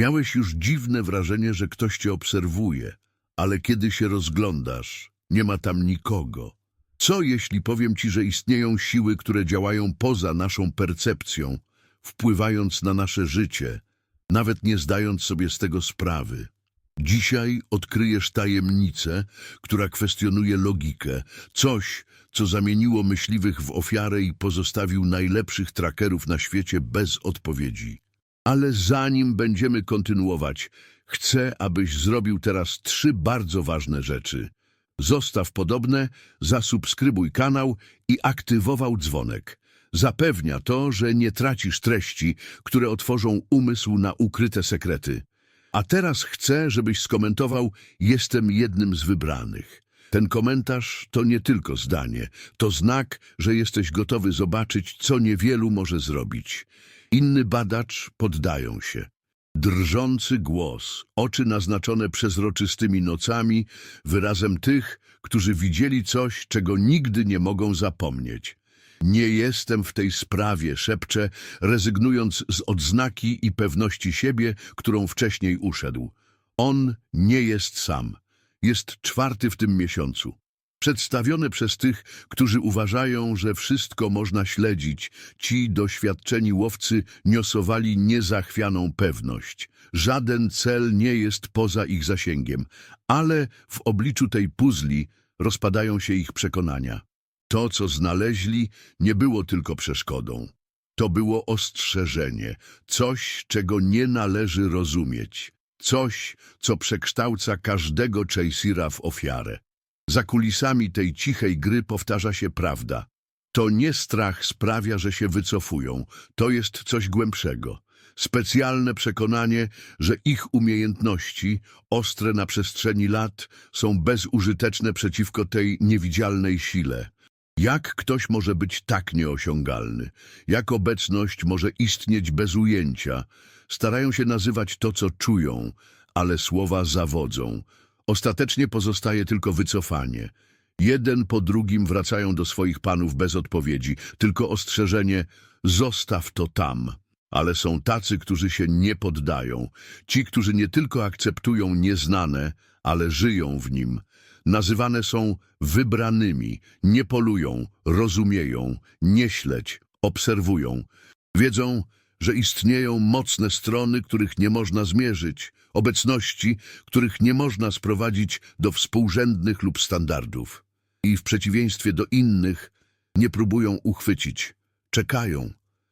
Miałeś już dziwne wrażenie, że ktoś cię obserwuje, ale kiedy się rozglądasz, nie ma tam nikogo. Co jeśli powiem ci, że istnieją siły, które działają poza naszą percepcją, wpływając na nasze życie, nawet nie zdając sobie z tego sprawy? Dzisiaj odkryjesz tajemnicę, która kwestionuje logikę, coś, co zamieniło myśliwych w ofiarę i pozostawił najlepszych trackerów na świecie bez odpowiedzi. Ale zanim będziemy kontynuować, chcę, abyś zrobił teraz trzy bardzo ważne rzeczy. Zostaw podobne, zasubskrybuj kanał i aktywował dzwonek. Zapewnia to, że nie tracisz treści, które otworzą umysł na ukryte sekrety. A teraz chcę, żebyś skomentował Jestem jednym z wybranych. Ten komentarz to nie tylko zdanie, to znak, że jesteś gotowy zobaczyć, co niewielu może zrobić. Inny badacz poddają się. Drżący głos, oczy naznaczone przezroczystymi nocami, wyrazem tych, którzy widzieli coś, czego nigdy nie mogą zapomnieć. Nie jestem w tej sprawie, szepcze, rezygnując z odznaki i pewności siebie, którą wcześniej uszedł. On nie jest sam. Jest czwarty w tym miesiącu. Przedstawione przez tych, którzy uważają, że wszystko można śledzić, ci doświadczeni łowcy niosowali niezachwianą pewność. Żaden cel nie jest poza ich zasięgiem, ale w obliczu tej puzli rozpadają się ich przekonania. To, co znaleźli, nie było tylko przeszkodą. To było ostrzeżenie, coś, czego nie należy rozumieć, coś, co przekształca każdego Chasira w ofiarę. Za kulisami tej cichej gry powtarza się prawda. To nie strach sprawia, że się wycofują, to jest coś głębszego. Specjalne przekonanie, że ich umiejętności, ostre na przestrzeni lat, są bezużyteczne przeciwko tej niewidzialnej sile. Jak ktoś może być tak nieosiągalny? Jak obecność może istnieć bez ujęcia? Starają się nazywać to, co czują, ale słowa zawodzą. Ostatecznie pozostaje tylko wycofanie. Jeden po drugim wracają do swoich panów bez odpowiedzi, tylko ostrzeżenie zostaw to tam. Ale są tacy, którzy się nie poddają. Ci, którzy nie tylko akceptują nieznane, ale żyją w nim. Nazywane są wybranymi, nie polują, rozumieją, nie śledź, obserwują. Wiedzą, że istnieją mocne strony, których nie można zmierzyć, obecności, których nie można sprowadzić do współrzędnych lub standardów. I w przeciwieństwie do innych nie próbują uchwycić, czekają,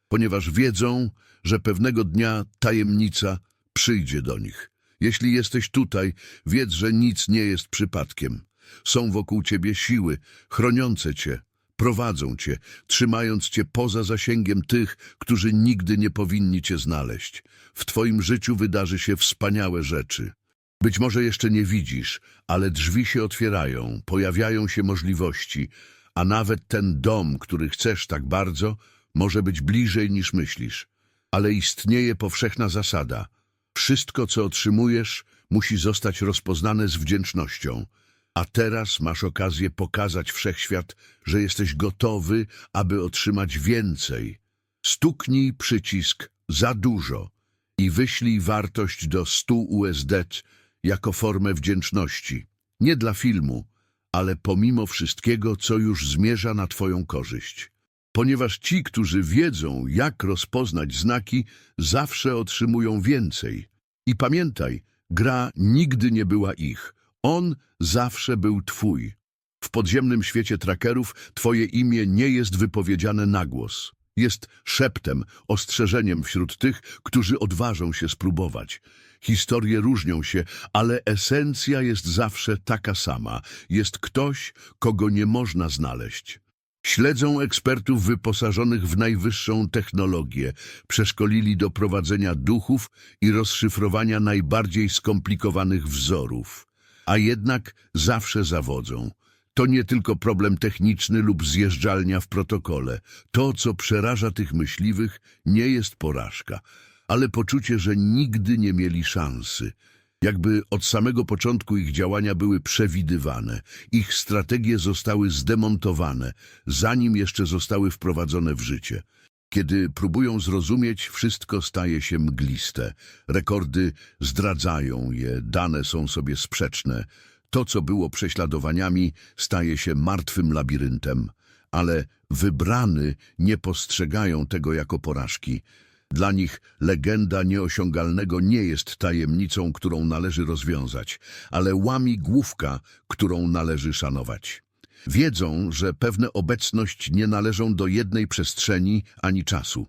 ponieważ wiedzą, że pewnego dnia tajemnica przyjdzie do nich. Jeśli jesteś tutaj, wiedz, że nic nie jest przypadkiem. Są wokół ciebie siły, chroniące cię, prowadzą cię, trzymając cię poza zasięgiem tych, którzy nigdy nie powinni cię znaleźć. W twoim życiu wydarzy się wspaniałe rzeczy. Być może jeszcze nie widzisz, ale drzwi się otwierają, pojawiają się możliwości, a nawet ten dom, który chcesz tak bardzo, może być bliżej niż myślisz. Ale istnieje powszechna zasada. Wszystko, co otrzymujesz, musi zostać rozpoznane z wdzięcznością. A teraz masz okazję pokazać wszechświat, że jesteś gotowy, aby otrzymać więcej. Stuknij przycisk za dużo i wyślij wartość do 100 USD jako formę wdzięczności. Nie dla filmu, ale pomimo wszystkiego, co już zmierza na Twoją korzyść. Ponieważ ci, którzy wiedzą, jak rozpoznać znaki, zawsze otrzymują więcej. I pamiętaj, gra nigdy nie była ich. On zawsze był Twój. W podziemnym świecie trackerów Twoje imię nie jest wypowiedziane na głos. Jest szeptem, ostrzeżeniem wśród tych, którzy odważą się spróbować. Historie różnią się, ale esencja jest zawsze taka sama. Jest ktoś, kogo nie można znaleźć. Śledzą ekspertów wyposażonych w najwyższą technologię, przeszkolili do prowadzenia duchów i rozszyfrowania najbardziej skomplikowanych wzorów. A jednak zawsze zawodzą. To nie tylko problem techniczny lub zjeżdżalnia w protokole. To, co przeraża tych myśliwych, nie jest porażka, ale poczucie, że nigdy nie mieli szansy. Jakby od samego początku ich działania były przewidywane, ich strategie zostały zdemontowane, zanim jeszcze zostały wprowadzone w życie. Kiedy próbują zrozumieć, wszystko staje się mgliste. Rekordy zdradzają je, dane są sobie sprzeczne. To, co było prześladowaniami, staje się martwym labiryntem. Ale wybrany nie postrzegają tego jako porażki. Dla nich legenda nieosiągalnego nie jest tajemnicą, którą należy rozwiązać, ale łamigłówka, którą należy szanować. Wiedzą, że pewne obecność nie należą do jednej przestrzeni ani czasu.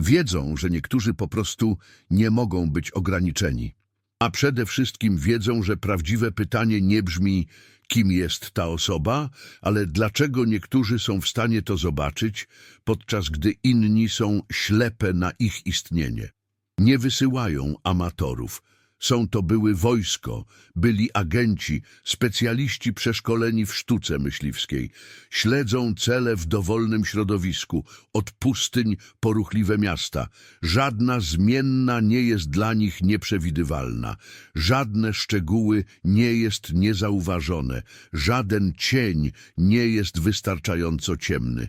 Wiedzą, że niektórzy po prostu nie mogą być ograniczeni. A przede wszystkim wiedzą, że prawdziwe pytanie nie brzmi, kim jest ta osoba, ale dlaczego niektórzy są w stanie to zobaczyć, podczas gdy inni są ślepe na ich istnienie. Nie wysyłają amatorów. Są to były wojsko, byli agenci, specjaliści przeszkoleni w sztuce myśliwskiej. Śledzą cele w dowolnym środowisku, od pustyń po ruchliwe miasta. Żadna zmienna nie jest dla nich nieprzewidywalna. Żadne szczegóły nie jest niezauważone. Żaden cień nie jest wystarczająco ciemny.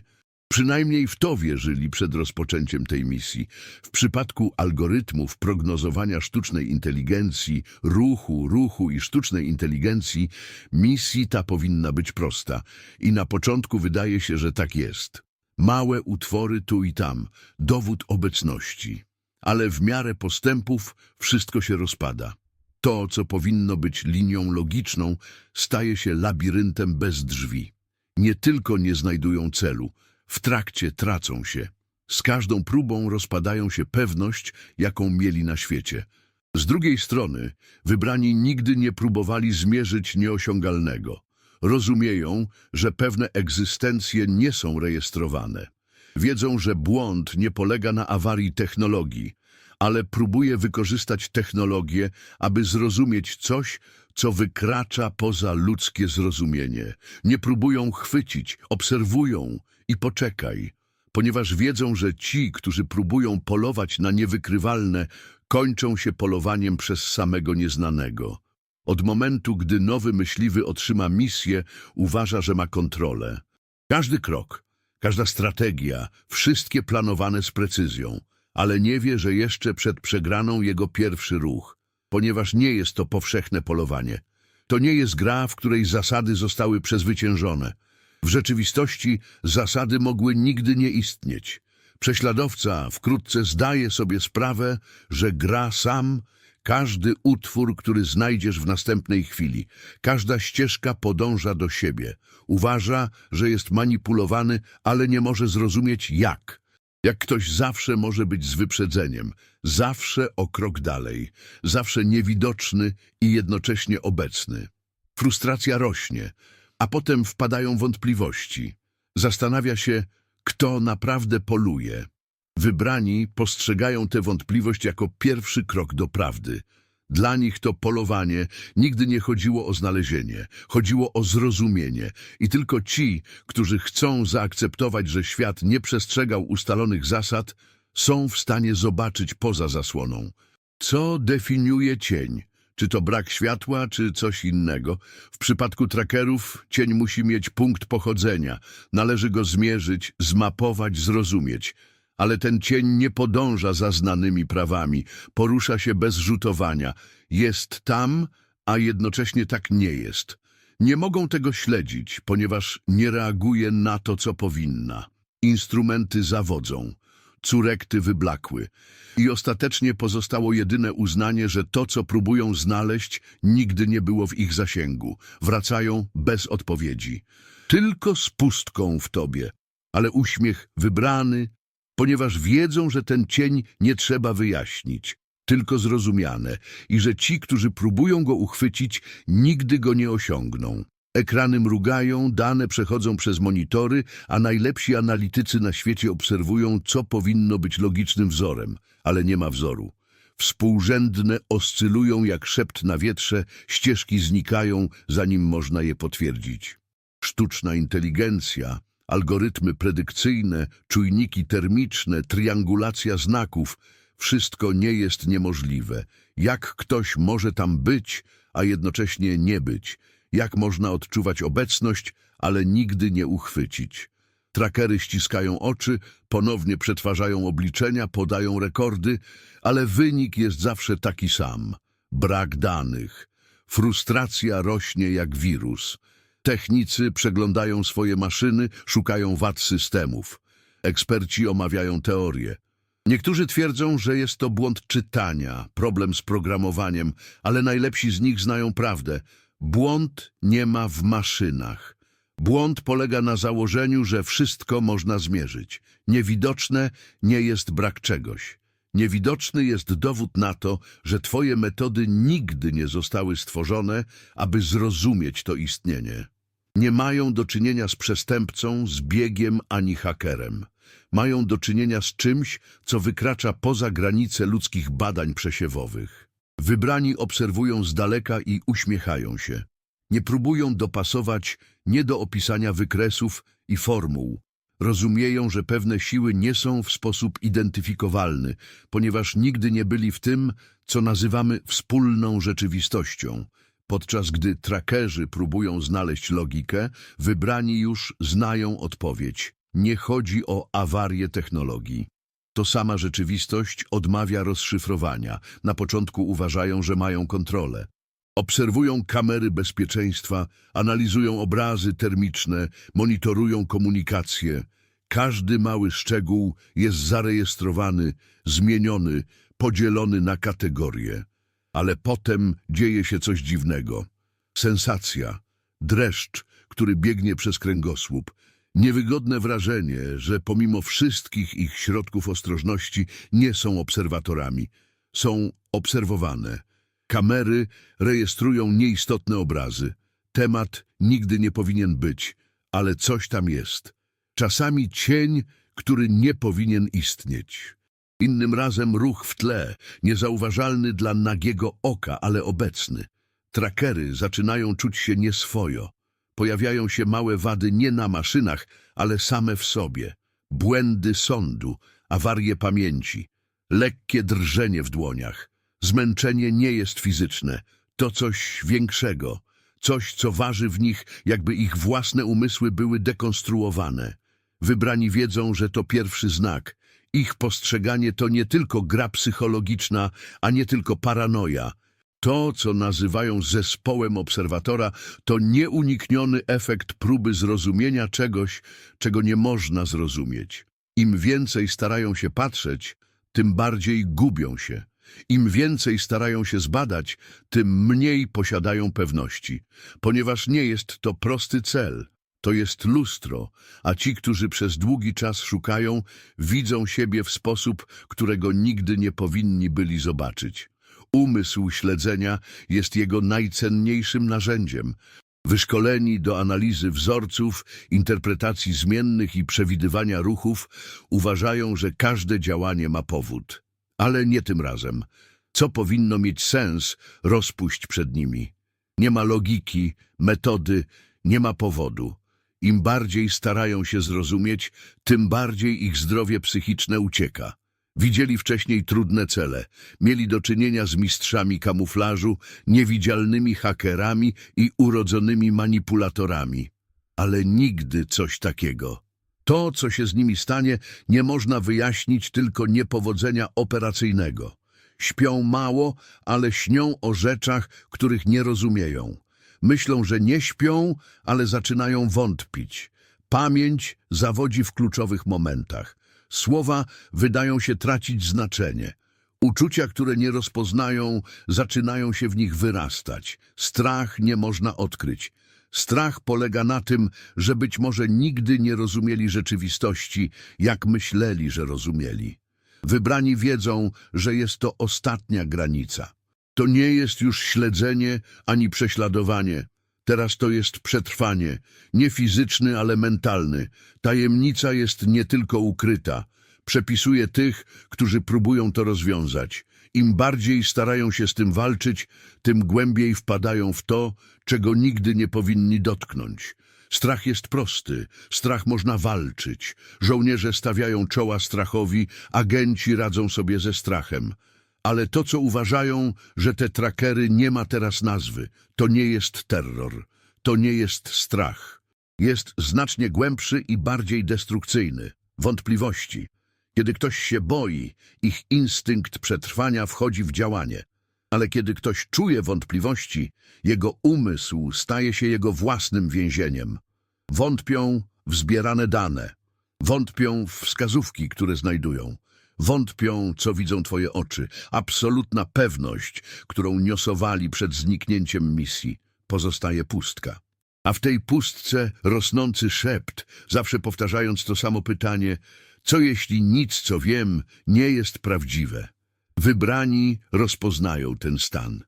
Przynajmniej w to wierzyli przed rozpoczęciem tej misji. W przypadku algorytmów prognozowania sztucznej inteligencji, ruchu, ruchu i sztucznej inteligencji, misji ta powinna być prosta. I na początku wydaje się, że tak jest. Małe utwory tu i tam, dowód obecności. Ale w miarę postępów wszystko się rozpada. To, co powinno być linią logiczną, staje się labiryntem bez drzwi. Nie tylko nie znajdują celu, w trakcie tracą się. Z każdą próbą rozpadają się pewność, jaką mieli na świecie. Z drugiej strony, wybrani nigdy nie próbowali zmierzyć nieosiągalnego. Rozumieją, że pewne egzystencje nie są rejestrowane. Wiedzą, że błąd nie polega na awarii technologii, ale próbuje wykorzystać technologię, aby zrozumieć coś, co wykracza poza ludzkie zrozumienie. Nie próbują chwycić, obserwują i poczekaj, ponieważ wiedzą, że ci, którzy próbują polować na niewykrywalne, kończą się polowaniem przez samego nieznanego. Od momentu, gdy nowy myśliwy otrzyma misję, uważa, że ma kontrolę. Każdy krok, każda strategia, wszystkie planowane z precyzją, ale nie wie, że jeszcze przed przegraną jego pierwszy ruch, ponieważ nie jest to powszechne polowanie. To nie jest gra, w której zasady zostały przezwyciężone. W rzeczywistości zasady mogły nigdy nie istnieć. Prześladowca wkrótce zdaje sobie sprawę, że gra sam każdy utwór, który znajdziesz w następnej chwili. Każda ścieżka podąża do siebie. Uważa, że jest manipulowany, ale nie może zrozumieć jak. Jak ktoś zawsze może być z wyprzedzeniem, zawsze o krok dalej, zawsze niewidoczny i jednocześnie obecny. Frustracja rośnie, a potem wpadają wątpliwości. Zastanawia się, kto naprawdę poluje. Wybrani postrzegają tę wątpliwość jako pierwszy krok do prawdy. Dla nich to polowanie nigdy nie chodziło o znalezienie, chodziło o zrozumienie i tylko ci, którzy chcą zaakceptować, że świat nie przestrzegał ustalonych zasad, są w stanie zobaczyć poza zasłoną. Co definiuje cień? Czy to brak światła, czy coś innego? W przypadku trackerów cień musi mieć punkt pochodzenia. Należy go zmierzyć, zmapować, zrozumieć. Ale ten cień nie podąża za znanymi prawami, porusza się bez rzutowania. Jest tam, a jednocześnie tak nie jest. Nie mogą tego śledzić, ponieważ nie reaguje na to, co powinna. Instrumenty zawodzą, curekty wyblakły i ostatecznie pozostało jedyne uznanie, że to, co próbują znaleźć, nigdy nie było w ich zasięgu. Wracają bez odpowiedzi. Tylko z pustką w tobie, ale uśmiech wybrany, ponieważ wiedzą, że ten cień nie trzeba wyjaśnić, tylko zrozumiane i że ci, którzy próbują go uchwycić, nigdy go nie osiągną. Ekrany mrugają, dane przechodzą przez monitory, a najlepsi analitycy na świecie obserwują, co powinno być logicznym wzorem, ale nie ma wzoru. Współrzędne oscylują jak szept na wietrze, ścieżki znikają, zanim można je potwierdzić. Sztuczna inteligencja, algorytmy predykcyjne, czujniki termiczne, triangulacja znaków, wszystko nie jest niemożliwe. Jak ktoś może tam być, a jednocześnie nie być? Jak można odczuwać obecność, ale nigdy nie uchwycić? Trackery ściskają oczy, ponownie przetwarzają obliczenia, podają rekordy, ale wynik jest zawsze taki sam. Brak danych. Frustracja rośnie jak wirus. Technicy przeglądają swoje maszyny, szukają wad systemów. Eksperci omawiają teorie. Niektórzy twierdzą, że jest to błąd czytania, problem z programowaniem, ale najlepsi z nich znają prawdę. Błąd nie ma w maszynach. Błąd polega na założeniu, że wszystko można zmierzyć. Niewidoczne nie jest brak czegoś. Niewidoczny jest dowód na to, że Twoje metody nigdy nie zostały stworzone, aby zrozumieć to istnienie. Nie mają do czynienia z przestępcą, z biegiem ani hakerem. Mają do czynienia z czymś, co wykracza poza granice ludzkich badań przesiewowych. Wybrani obserwują z daleka i uśmiechają się. Nie próbują dopasować nie do opisania wykresów i formuł. Rozumieją, że pewne siły nie są w sposób identyfikowalny, ponieważ nigdy nie byli w tym, co nazywamy wspólną rzeczywistością. Podczas gdy trackerzy próbują znaleźć logikę, wybrani już znają odpowiedź. Nie chodzi o awarię technologii. To sama rzeczywistość odmawia rozszyfrowania. Na początku uważają, że mają kontrolę. Obserwują kamery bezpieczeństwa, analizują obrazy termiczne, monitorują komunikację. Każdy mały szczegół jest zarejestrowany, zmieniony, podzielony na kategorie. Ale potem dzieje się coś dziwnego. Sensacja, dreszcz, który biegnie przez kręgosłup, niewygodne wrażenie, że pomimo wszystkich ich środków ostrożności nie są obserwatorami. Są obserwowane. Kamery rejestrują nieistotne obrazy. Temat nigdy nie powinien być, ale coś tam jest. Czasami cień, który nie powinien istnieć. Innym razem ruch w tle, niezauważalny dla nagiego oka, ale obecny. Trackery zaczynają czuć się nieswojo. Pojawiają się małe wady nie na maszynach, ale same w sobie. Błędy sądu, awarie pamięci, lekkie drżenie w dłoniach. Zmęczenie nie jest fizyczne, to coś większego, coś, co waży w nich, jakby ich własne umysły były dekonstruowane. Wybrani wiedzą, że to pierwszy znak. Ich postrzeganie to nie tylko gra psychologiczna, a nie tylko paranoja. To, co nazywają zespołem obserwatora, to nieunikniony efekt próby zrozumienia czegoś, czego nie można zrozumieć. Im więcej starają się patrzeć, tym bardziej gubią się. Im więcej starają się zbadać, tym mniej posiadają pewności, ponieważ nie jest to prosty cel. To jest lustro, a ci, którzy przez długi czas szukają, widzą siebie w sposób, którego nigdy nie powinni byli zobaczyć. Umysł śledzenia jest jego najcenniejszym narzędziem. Wyszkoleni do analizy wzorców, interpretacji zmiennych i przewidywania ruchów, uważają, że każde działanie ma powód. Ale nie tym razem. Co powinno mieć sens, rozpuść przed nimi. Nie ma logiki, metody, nie ma powodu. Im bardziej starają się zrozumieć, tym bardziej ich zdrowie psychiczne ucieka. Widzieli wcześniej trudne cele, mieli do czynienia z mistrzami kamuflażu, niewidzialnymi hakerami i urodzonymi manipulatorami. Ale nigdy coś takiego. To, co się z nimi stanie, nie można wyjaśnić tylko niepowodzenia operacyjnego. Śpią mało, ale śnią o rzeczach, których nie rozumieją. Myślą, że nie śpią, ale zaczynają wątpić. Pamięć zawodzi w kluczowych momentach. Słowa wydają się tracić znaczenie. Uczucia, które nie rozpoznają, zaczynają się w nich wyrastać. Strach nie można odkryć. Strach polega na tym, że być może nigdy nie rozumieli rzeczywistości, jak myśleli, że rozumieli. Wybrani wiedzą, że jest to ostatnia granica. To nie jest już śledzenie ani prześladowanie. Teraz to jest przetrwanie, nie fizyczny, ale mentalny. Tajemnica jest nie tylko ukryta. Przepisuje tych, którzy próbują to rozwiązać. Im bardziej starają się z tym walczyć, tym głębiej wpadają w to, czego nigdy nie powinni dotknąć. Strach jest prosty, strach można walczyć. Żołnierze stawiają czoła strachowi, agenci radzą sobie ze strachem. Ale to, co uważają, że te trackery nie ma teraz nazwy, to nie jest terror, to nie jest strach. jest znacznie głębszy i bardziej destrukcyjny. Wątpliwości. Kiedy ktoś się boi, ich instynkt przetrwania wchodzi w działanie. Ale kiedy ktoś czuje wątpliwości, jego umysł staje się jego własnym więzieniem. Wątpią w zbierane dane. Wątpią w wskazówki, które znajdują. Wątpią, co widzą twoje oczy. Absolutna pewność, którą niosowali przed zniknięciem misji, pozostaje pustka. A w tej pustce rosnący szept, zawsze powtarzając to samo pytanie, co jeśli nic, co wiem, nie jest prawdziwe? Wybrani rozpoznają ten stan.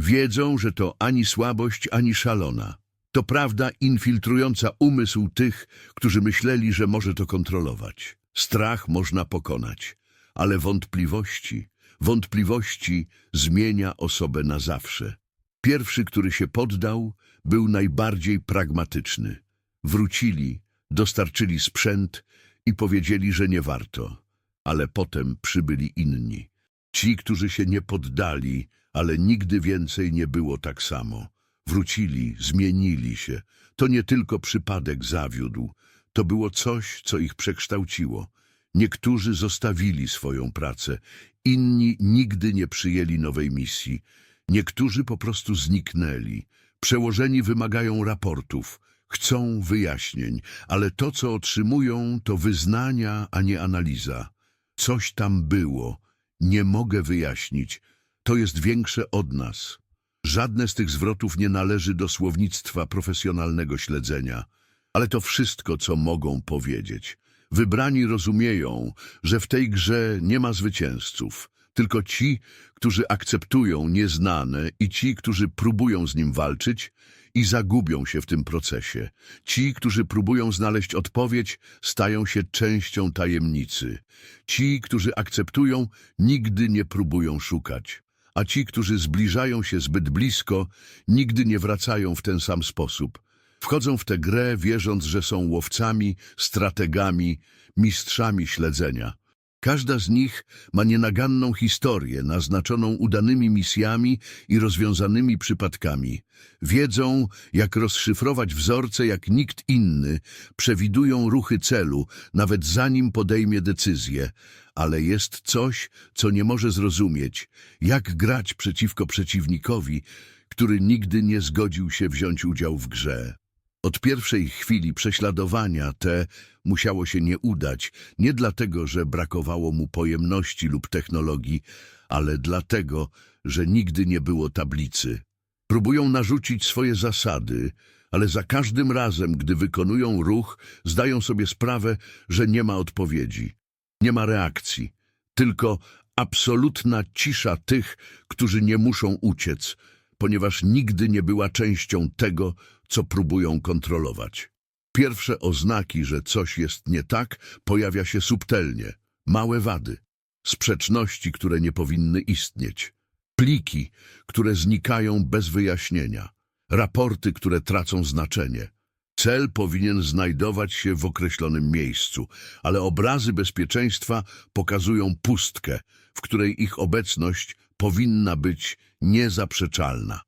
Wiedzą, że to ani słabość, ani szalona. To prawda infiltrująca umysł tych, którzy myśleli, że może to kontrolować. Strach można pokonać, ale wątpliwości, wątpliwości zmienia osobę na zawsze. Pierwszy, który się poddał, był najbardziej pragmatyczny. Wrócili, dostarczyli sprzęt i powiedzieli, że nie warto. Ale potem przybyli inni. Ci, którzy się nie poddali, ale nigdy więcej nie było tak samo. Wrócili, zmienili się. To nie tylko przypadek zawiódł. To było coś, co ich przekształciło. Niektórzy zostawili swoją pracę, inni nigdy nie przyjęli nowej misji. Niektórzy po prostu zniknęli. Przełożeni wymagają raportów, chcą wyjaśnień, ale to, co otrzymują, to wyznania, a nie analiza. Coś tam było, nie mogę wyjaśnić. To jest większe od nas. Żadne z tych zwrotów nie należy do słownictwa profesjonalnego śledzenia, ale to wszystko, co mogą powiedzieć. Wybrani rozumieją, że w tej grze nie ma zwycięzców, tylko ci, którzy akceptują nieznane i ci, którzy próbują z nim walczyć i zagubią się w tym procesie. Ci, którzy próbują znaleźć odpowiedź, stają się częścią tajemnicy. Ci, którzy akceptują, nigdy nie próbują szukać. A ci, którzy zbliżają się zbyt blisko, nigdy nie wracają w ten sam sposób. Wchodzą w tę grę, wierząc, że są łowcami, strategami, mistrzami śledzenia. Każda z nich ma nienaganną historię, naznaczoną udanymi misjami i rozwiązanymi przypadkami. Wiedzą, jak rozszyfrować wzorce jak nikt inny, przewidują ruchy celu, nawet zanim podejmie decyzję. Ale jest coś, co nie może zrozumieć. Jak grać przeciwko przeciwnikowi, który nigdy nie zgodził się wziąć udział w grze. Od pierwszej chwili prześladowania te musiało się nie udać, nie dlatego, że brakowało mu pojemności lub technologii, ale dlatego, że nigdy nie było tablicy. Próbują narzucić swoje zasady, ale za każdym razem, gdy wykonują ruch, zdają sobie sprawę, że nie ma odpowiedzi, nie ma reakcji, tylko absolutna cisza tych, którzy nie muszą uciec, ponieważ nigdy nie była częścią tego, co próbują kontrolować. Pierwsze oznaki, że coś jest nie tak, pojawia się subtelnie. Małe wady, sprzeczności, które nie powinny istnieć, pliki, które znikają bez wyjaśnienia, raporty, które tracą znaczenie. Cel powinien znajdować się w określonym miejscu, ale obrazy bezpieczeństwa pokazują pustkę, w której ich obecność powinna być niezaprzeczalna.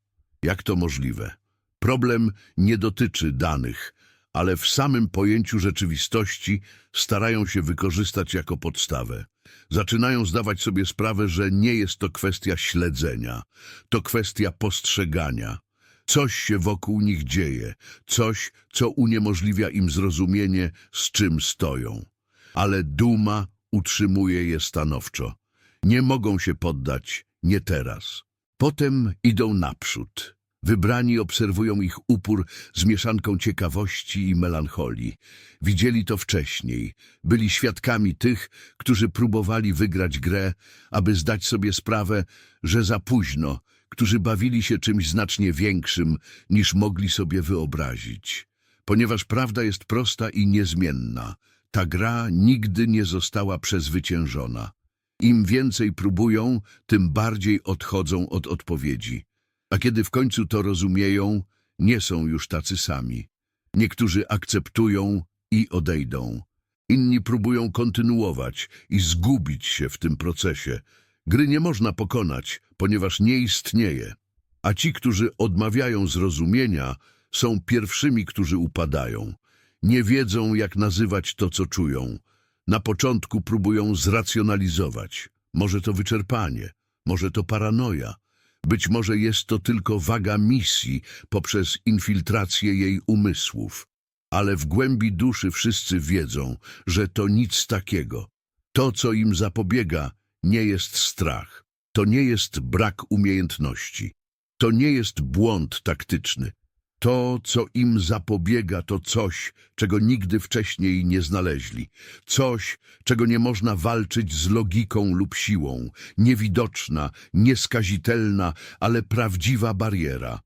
Jak to możliwe? Problem nie dotyczy danych, ale w samym pojęciu rzeczywistości starają się wykorzystać jako podstawę. Zaczynają zdawać sobie sprawę, że nie jest to kwestia śledzenia, to kwestia postrzegania. Coś się wokół nich dzieje, coś, co uniemożliwia im zrozumienie, z czym stoją. Ale duma utrzymuje je stanowczo. Nie mogą się poddać, nie teraz. Potem idą naprzód. Wybrani obserwują ich upór z mieszanką ciekawości i melancholii. Widzieli to wcześniej. Byli świadkami tych, którzy próbowali wygrać grę, aby zdać sobie sprawę, że za późno, którzy bawili się czymś znacznie większym, niż mogli sobie wyobrazić. Ponieważ prawda jest prosta i niezmienna, ta gra nigdy nie została przezwyciężona. Im więcej próbują, tym bardziej odchodzą od odpowiedzi. A kiedy w końcu to rozumieją, nie są już tacy sami. Niektórzy akceptują i odejdą. Inni próbują kontynuować i zgubić się w tym procesie. Gry nie można pokonać, ponieważ nie istnieje. A ci, którzy odmawiają zrozumienia, są pierwszymi, którzy upadają. Nie wiedzą, jak nazywać to, co czują. Na początku próbują zracjonalizować. Może to wyczerpanie, może to paranoja. Być może jest to tylko waga misji poprzez infiltrację jej umysłów. Ale w głębi duszy wszyscy wiedzą, że to nic takiego. To, co im zapobiega, nie jest strach. To nie jest brak umiejętności. To nie jest błąd taktyczny. To, co im zapobiega, to coś, czego nigdy wcześniej nie znaleźli. Coś, czego nie można walczyć z logiką lub siłą. Niewidoczna, nieskazitelna, ale prawdziwa bariera.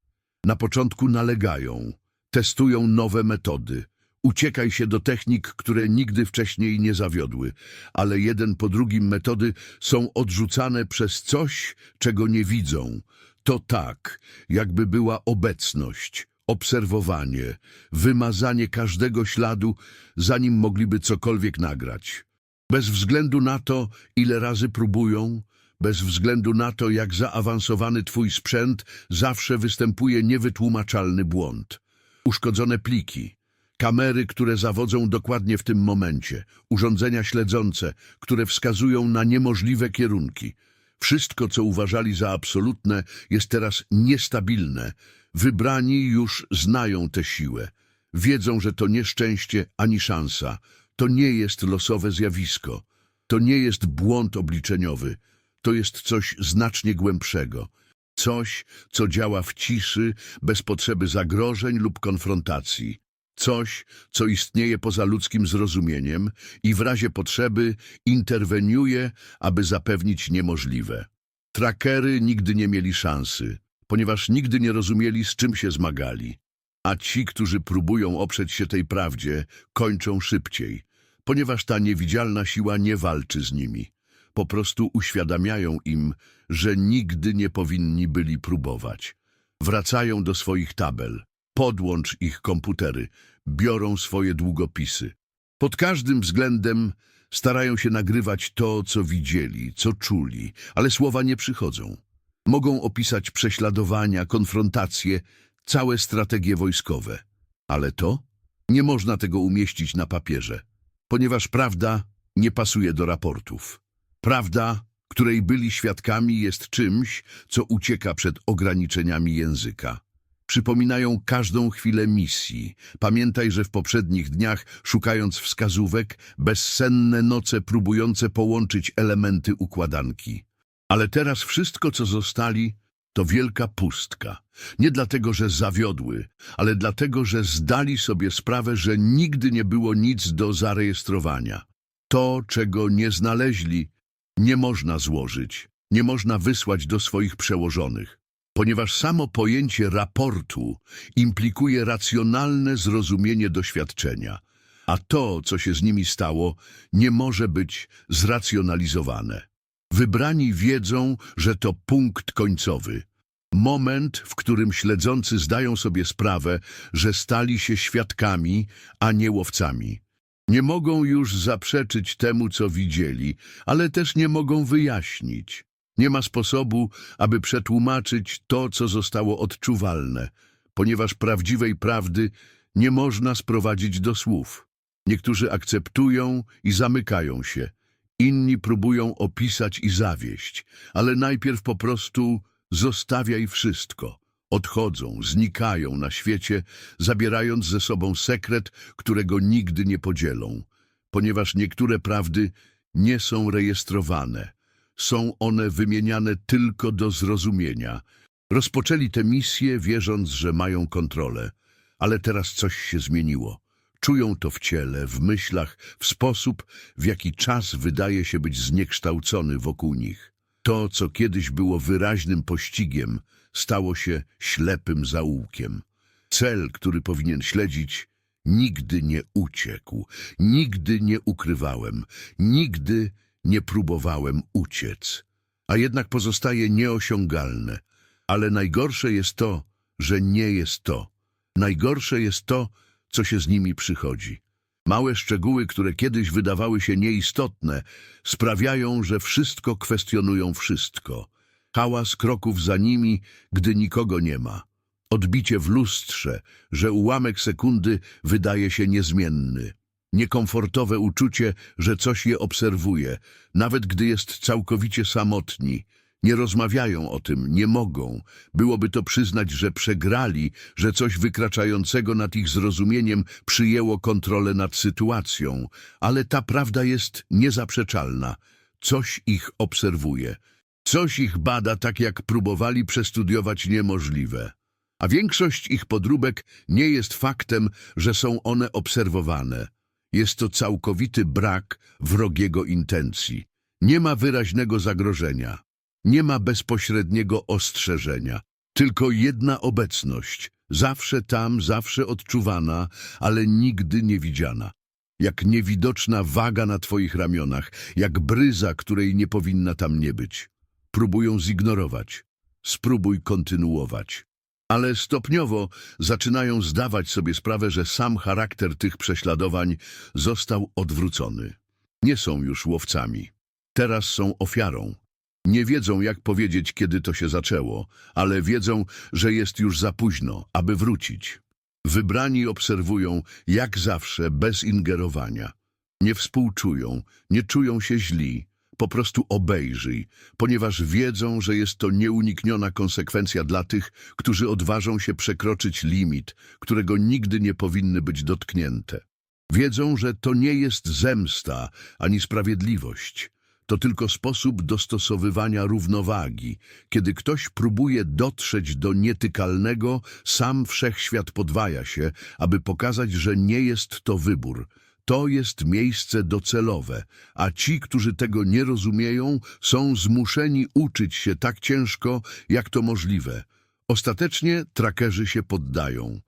Na początku nalegają, testują nowe metody. Uciekaj się do technik, które nigdy wcześniej nie zawiodły, ale jeden po drugim metody są odrzucane przez coś, czego nie widzą. To tak, jakby była obecność, obserwowanie, wymazanie każdego śladu, zanim mogliby cokolwiek nagrać. Bez względu na to, ile razy próbują, bez względu na to, jak zaawansowany twój sprzęt, zawsze występuje niewytłumaczalny błąd. Uszkodzone pliki, kamery, które zawodzą dokładnie w tym momencie, urządzenia śledzące, które wskazują na niemożliwe kierunki. Wszystko, co uważali za absolutne, jest teraz niestabilne. Wybrani już znają tę siłę. Wiedzą, że to nie szczęście ani szansa. To nie jest losowe zjawisko. To nie jest błąd obliczeniowy. To jest coś znacznie głębszego. Coś, co działa w ciszy, bez potrzeby zagrożeń lub konfrontacji. Coś, co istnieje poza ludzkim zrozumieniem i w razie potrzeby interweniuje, aby zapewnić niemożliwe. Trackery nigdy nie mieli szansy, ponieważ nigdy nie rozumieli, z czym się zmagali. A ci, którzy próbują oprzeć się tej prawdzie, kończą szybciej, ponieważ ta niewidzialna siła nie walczy z nimi. Po prostu uświadamiają im, że nigdy nie powinni byli próbować. Wracają do swoich tabel, podłącz ich komputery, biorą swoje długopisy. Pod każdym względem starają się nagrywać to, co widzieli, co czuli, ale słowa nie przychodzą. Mogą opisać prześladowania, konfrontacje, całe strategie wojskowe. Ale to? Nie można tego umieścić na papierze, ponieważ prawda nie pasuje do raportów. Prawda, której byli świadkami, jest czymś, co ucieka przed ograniczeniami języka. Przypominają każdą chwilę misji. Pamiętaj, że w poprzednich dniach, szukając wskazówek, bezsenne noce próbujące połączyć elementy układanki. Ale teraz wszystko, co zostali, to wielka pustka. Nie dlatego, że zawiodły, ale dlatego, że zdali sobie sprawę, że nigdy nie było nic do zarejestrowania. To, czego nie znaleźli, nie można złożyć, nie można wysłać do swoich przełożonych, ponieważ samo pojęcie raportu implikuje racjonalne zrozumienie doświadczenia, a to, co się z nimi stało, nie może być zracjonalizowane. Wybrani wiedzą, że to punkt końcowy, moment, w którym śledzący zdają sobie sprawę, że stali się świadkami, a nie łowcami. Nie mogą już zaprzeczyć temu, co widzieli, ale też nie mogą wyjaśnić. Nie ma sposobu, aby przetłumaczyć to, co zostało odczuwalne, ponieważ prawdziwej prawdy nie można sprowadzić do słów. Niektórzy akceptują i zamykają się, inni próbują opisać i zawieść, ale najpierw po prostu zostawiaj wszystko. Odchodzą, znikają na świecie, zabierając ze sobą sekret, którego nigdy nie podzielą, ponieważ niektóre prawdy nie są rejestrowane. Są one wymieniane tylko do zrozumienia. Rozpoczęli tę misję, wierząc, że mają kontrolę, ale teraz coś się zmieniło. Czują to w ciele, w myślach, w sposób, w jaki czas wydaje się być zniekształcony wokół nich. To, co kiedyś było wyraźnym pościgiem, stało się ślepym zaułkiem. Cel, który powinien śledzić, nigdy nie uciekł, nigdy nie ukrywałem, nigdy nie próbowałem uciec. A jednak pozostaje nieosiągalne. Ale najgorsze jest to, że nie jest to. Najgorsze jest to, co się z nimi przychodzi. Małe szczegóły, które kiedyś wydawały się nieistotne, sprawiają, że wszystko kwestionują wszystko. Hałas kroków za nimi, gdy nikogo nie ma. Odbicie w lustrze, że ułamek sekundy wydaje się niezmienny. Niekomfortowe uczucie, że coś je obserwuje, nawet gdy jest całkowicie samotni. Nie rozmawiają o tym, nie mogą. Byłoby to przyznać, że przegrali, że coś wykraczającego nad ich zrozumieniem przyjęło kontrolę nad sytuacją. Ale ta prawda jest niezaprzeczalna. Coś ich obserwuje. Coś ich bada tak, jak próbowali przestudiować niemożliwe. A większość ich podróbek nie jest faktem, że są one obserwowane. Jest to całkowity brak wrogiego intencji. Nie ma wyraźnego zagrożenia. Nie ma bezpośredniego ostrzeżenia. Tylko jedna obecność. Zawsze tam, zawsze odczuwana, ale nigdy niewidziana. Jak niewidoczna waga na twoich ramionach, jak bryza, której nie powinna tam nie być. Próbują zignorować. Spróbuj kontynuować. Ale stopniowo zaczynają zdawać sobie sprawę, że sam charakter tych prześladowań został odwrócony. Nie są już łowcami. Teraz są ofiarą. Nie wiedzą, jak powiedzieć, kiedy to się zaczęło, ale wiedzą, że jest już za późno, aby wrócić. Wybrani obserwują, jak zawsze, bez ingerowania. Nie współczują, nie czują się źli, po prostu obejrzyj, ponieważ wiedzą, że jest to nieunikniona konsekwencja dla tych, którzy odważą się przekroczyć limit, którego nigdy nie powinny być dotknięte. Wiedzą, że to nie jest zemsta ani sprawiedliwość. To tylko sposób dostosowywania równowagi. Kiedy ktoś próbuje dotrzeć do nietykalnego, sam wszechświat podwaja się, aby pokazać, że nie jest to wybór. To jest miejsce docelowe, a ci, którzy tego nie rozumieją, są zmuszeni uczyć się tak ciężko, jak to możliwe. Ostatecznie trakerzy się poddają.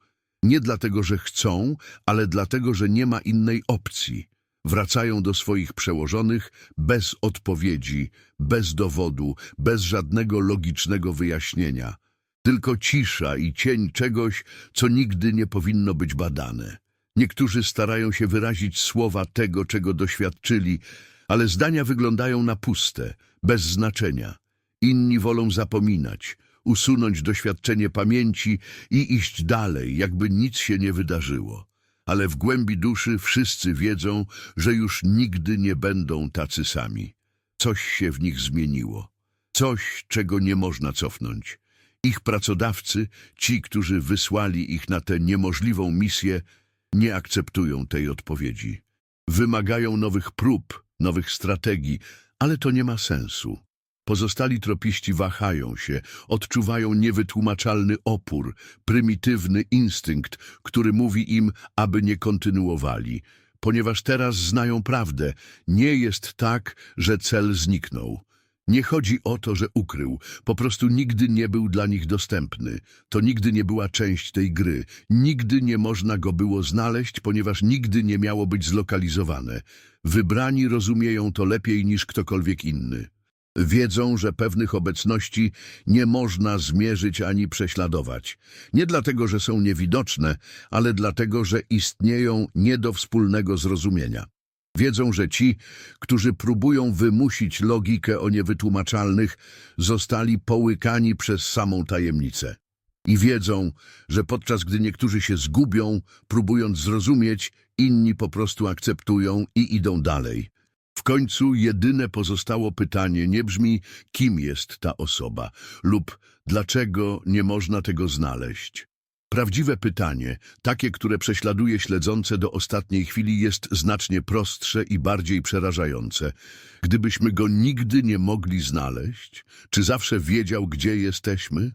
Nie dlatego, że chcą, ale dlatego, że nie ma innej opcji. Wracają do swoich przełożonych bez odpowiedzi, bez dowodu, bez żadnego logicznego wyjaśnienia. Tylko cisza i cień czegoś, co nigdy nie powinno być badane. Niektórzy starają się wyrazić słowa tego, czego doświadczyli, ale zdania wyglądają na puste, bez znaczenia. Inni wolą zapominać, usunąć doświadczenie pamięci i iść dalej, jakby nic się nie wydarzyło. Ale w głębi duszy wszyscy wiedzą, że już nigdy nie będą tacy sami. Coś się w nich zmieniło. Coś, czego nie można cofnąć. Ich pracodawcy, ci, którzy wysłali ich na tę niemożliwą misję, nie akceptują tej odpowiedzi. Wymagają nowych prób, nowych strategii, ale to nie ma sensu. Pozostali tropiści wahają się, odczuwają niewytłumaczalny opór, prymitywny instynkt, który mówi im, aby nie kontynuowali. Ponieważ teraz znają prawdę, nie jest tak, że cel zniknął. Nie chodzi o to, że ukrył, po prostu nigdy nie był dla nich dostępny. To nigdy nie była część tej gry. Nigdy nie można go było znaleźć, ponieważ nigdy nie miało być zlokalizowane. Wybrani rozumieją to lepiej niż ktokolwiek inny. Wiedzą, że pewnych obecności nie można zmierzyć ani prześladować. Nie dlatego, że są niewidoczne, ale dlatego, że istnieją nie do wspólnego zrozumienia. Wiedzą, że ci, którzy próbują wymusić logikę o niewytłumaczalnych, zostali połykani przez samą tajemnicę. I wiedzą, że podczas gdy niektórzy się zgubią, próbując zrozumieć, inni po prostu akceptują i idą dalej. W końcu jedyne pozostało pytanie nie brzmi, kim jest ta osoba lub dlaczego nie można tego znaleźć. Prawdziwe pytanie, takie, które prześladuje śledzące do ostatniej chwili, jest znacznie prostsze i bardziej przerażające. Gdybyśmy go nigdy nie mogli znaleźć, czy zawsze wiedział, gdzie jesteśmy?